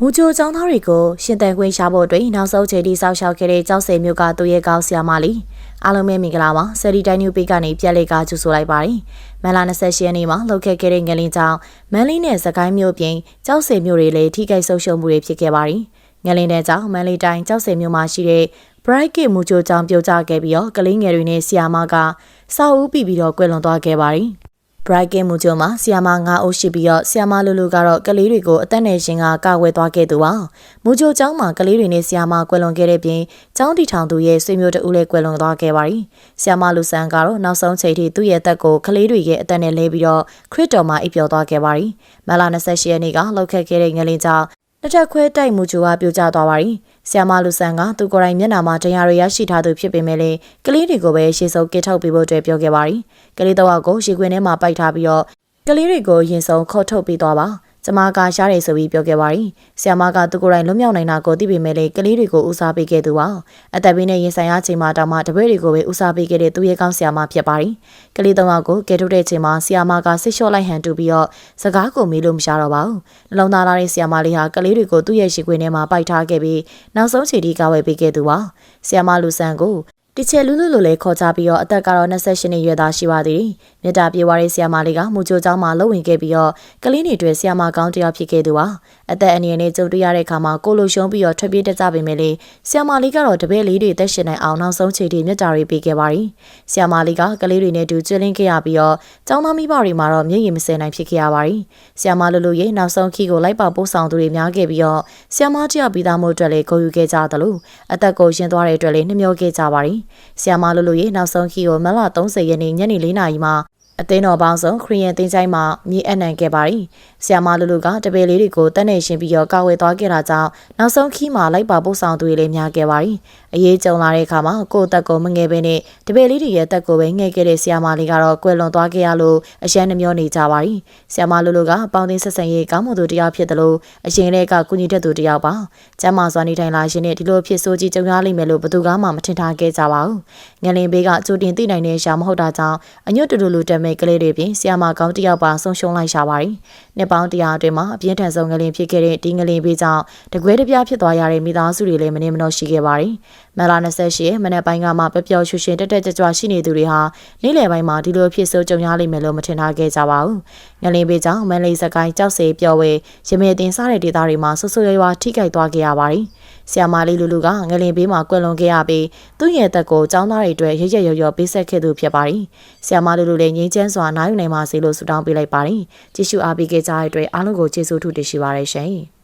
မူဂျိုကျောင်းသားတွေကိုရှင်တန်ခွင့်ရှာဖို့အတွက်နောက်ဆုံးချိန်ထိစောင့်ရှောက်ခဲ့တဲ့ကျောက်ဆယ်မြို့ကသူရဲကောင်းဆရာမလေးအားလုံးပဲမင်္ဂလာပါဆယ်ဒီတိုင်းနျူပေကနေပြက်လက်ကကြိုဆိုလိုက်ပါတယ်မန်လာ28ရက်နေ့မှာလှုပ်ခတ်ခဲ့တဲ့ငလင်းကြောင့်မန်လေးနဲ့စကိုင်းမြို့ပြင်ကျောက်ဆယ်မြို့တွေလည်းထိခိုက်ဆုံးရှုံးမှုတွေဖြစ်ခဲ့ပါတယ်ငလင်းတဲ့ကြောင့်မန်လေးတိုင်းကျောက်ဆယ်မြို့မှာရှိတဲ့ Bright Gate မူဂျိုကျောင်းပြုတ်ကျခဲ့ပြီးတော့ကလေးငယ်တွေနဲ့ဆီယာမကစာအုပ်ပြီးပြီးတော့ကွယ်လွန်သွားခဲ့ပါတယ် Bright Game မူကျုံမှာဆီယာမ9အုပ်ရှိပြီးတော့ဆီယာမလူလူကတော့ကလေးတွေကိုအသက်နယ်ရှင်ကကာကွယ်သွားခဲ့သူပါမူကျုံကျောင်းမှာကလေးတွေနဲ့ဆီယာမကွယ်လွန်ခဲ့တဲ့ပြင်ကျောင်းတီထောင်သူရဲ့ဆွေမျိုးတဦးလည်းကွယ်လွန်သွားခဲ့ပါပြီဆီယာမလူဆန်ကတော့နောက်ဆုံးချိန်ထိသူ့ရဲ့အသက်ကိုကလေးတွေရဲ့အသက်နဲ့လဲပြီးတော့ခရစ်တော်မှာအိပ်ပျော်သွားခဲ့ပါပြီမလာ28ရက်နေ့ကလှုပ်ခတ်ခဲ့တဲ့ငလင်းကြောင့် တစ်ထက်ခွဲတိုက်မှုကျူကပြိုကျသွားပါပြီ။ဆီယမလူဆန်ကသူကိုယ်တိုင်မျက်နှာမှာတရားရရရှိထားသူဖြစ်ပေမဲ့လည်းကလေးတွေကိုပဲရှေ့ဆုံးကစ်ထုတ်ပေးဖို့အတွက်ပြောခဲ့ပါရီ။ကလေးတော့ကိုရေခွင်ထဲမှာပိုက်ထားပြီးတော့ကလေးတွေကိုရင်ဆုံးခေါ်ထုတ်ပေးသွားပါ။ ကျမကရှားတယ်ဆိုပြီးပြောခဲ့ပါရီ။ဆီယမကသူကိုယ်တိုင်လွတ်မြောက်နိုင်တာကိုသိပေမဲ့လည်းကလေးတွေကိုဦးစားပေးခဲ့သူပါ။အသက်ဘေးနဲ့ရင်ဆိုင်ရချိန်မှာတောင်မှတပည့်တွေကိုပဲဦးစားပေးခဲ့တဲ့သူရဲ့ကောင်းဆီယမဖြစ်ပါရီ။ကလေးတော့ကိုကဲထုတ်တဲ့ချိန်မှာဆီယမကဆစ်လျှော့လိုက်ဟန်တူပြီးတော့စကားကိုမေးလို့မရှာတော့ပါဘူး။နှလုံးသားသားတဲ့ဆီယမလေးဟာကလေးတွေကိုသူ့ရဲ့ရှိခွေထဲမှာပိုက်ထားခဲ့ပြီးနောက်ဆုံးခြေထိကာဝယ်ပေးခဲ့သူပါ။ဆီယမလူဆန်ကို တီချေလူးလူးလိုလည်းခေါ်ကြပြီးတော့အသက်ကတော့28နှစ်ရွယ်သားရှိပါသေးတယ်။မြစ်တာပြေဝါရေးဆရာမလေးကမူချိုကျောင်းမှာလုပ်ဝင်ခဲ့ပြီးတော့ကလေးတွေအတွက်ဆရာမကောင်းတယောက်ဖြစ်ခဲ့သူပါ။အသက်အနည်းနဲ့ကြုံတွေ့ရတဲ့အခါမှာကိုလိုရှုံးပြီးတော့ထွက်ပြေးတတ်ကြပေမဲ့လေဆရာမလေးကတော့တပည့်လေးတွေသက်ရှင်နိုင်အောင်နောက်ဆုံးချိန်ထိမြစ်တာတွေပေးခဲ့ပါရီ။ဆရာမလေးကကလေးတွေနဲ့တူကျွလင်းခဲ့ရပြီးတော့ကျောင်းသားမိဘတွေမှာတော့မျက်ရည်မစဲနိုင်ဖြစ်ခဲ့ရပါရီ။ဆရာမလိုလိုရဲ့နောက်ဆုံးခီကိုလိုက်ပါပို့ဆောင်သူတွေများခဲ့ပြီးတော့ဆရာမတယောက်ပြီးသားမှုအတွက်လည်းဂုဏ်ယူခဲ့ကြသလိုအသက်ကိုရှင်သွားတဲ့အတွက်လည်းနှမျောခဲ့ကြပါရီ။ဆီယာမလူလူရဲ့နောက်ဆုံးခီကိုမလ30ရက်နေ့ညနေ4နာရီမှာအသင်းတော်ပေါင်းစုံခရီးယန်တင်းချိုင်းမှာမြေအနှံခဲ့ပါရီ ဆီယာမလူလူကတပည့်လေးတွေကိုတက်နေရှင်ပြီးတော့ကာဝယ်သွားခဲ့တာကြောင့်နောက်ဆုံးခီးမှာလိုက်ပါပို့ဆောင်သူတွေလည်းများခဲ့ပါရီအရေးကြုံလာတဲ့အခါမှာကိုယ့်အသက်ကိုမငယ်ပဲနဲ့တပည့်လေးတွေရဲ့အသက်ကိုပဲငဲ့ခဲ့တဲ့ဆီယာမလေးကတော့ကွယ်လွန်သွားခဲ့ရလို့အရန်နှမျောနေကြပါရီဆီယာမလူလူကပေါင်းသိဆက်ဆံရေးကောင်းမွန်သူတယောက်ဖြစ်တယ်လို့အရင်ကကုညီတတ်သူတယောက်ပါကျမ်းမာစွာနေထိုင်လာရှင်နဲ့ဒီလိုဖြစ်ဆိုးကြီးကြုံရလိမ့်မယ်လို့ဘယ်သူကမှမထင်ထားခဲ့ကြပါဘူးငလင်ဘေးကကြိုတင်သိနိုင်တဲ့ရှာမဟုတ်တာကြောင့်အညွတ်တူတူလူတက်မဲ့ကလေးတွေပြင်ဆီယာမကောင်းတယောက်ပါဆုံးရှုံးလိုက်ရှာပါရီနှစ်ပေါင်းတရာအတွင်းမှာအပြင်းထန်ဆုံးငလင်ဖြစ်ခဲ့တဲ့ဒီငလင်ဘေးကြောင့်တကွဲတပြားဖြစ်သွားရတဲ့မိသားစုတွေလည်းမနေမနှောရှိခဲ့ပါရီမလာ28ရက်မနေ့ပိုင်းကမှပျော်ရွှင်ရွှင်တက်တက်ကြွကြွရှိနေသူတွေဟာနေ့လယ်ပိုင်းမှာဒီလိုဖြစ်ဆိုးကြုံရလိမ့်မယ်လို့မထင်ထားခဲ့ကြပါဘူး။ငလင်းပေးကြောင့်မန်လေးစကိုင်းကြောက်စေပျော်ဝဲရမေတင်စားတဲ့ဒေသတွေမှာဆူဆူရွာရွာထိခိုက်သွားခဲ့ရပါတယ်။ ဆီယာမာလေးလူလူကငလင်ပေးမှာကွယ်လွန်ခဲ့ရပြီးသူ့ရဲ့တက်ကိုចောင်းသားတွေအတွက်ရရရရပေးဆက်ခဲ့သူဖြစ်ပါတယ်။ဆီယာမာလူလူလည်းငြိမ်းချမ်းစွာနိုင်ယူနိုင်ပါစေလို့ဆုတောင်းပေးလိုက်ပါတယ်။ကြည့်ရှုအားပေးခဲ့ကြတဲ့အတွက်အားလုံးကိုကျေးဇူးထူးတင်ရှိပါတယ်ရှင်။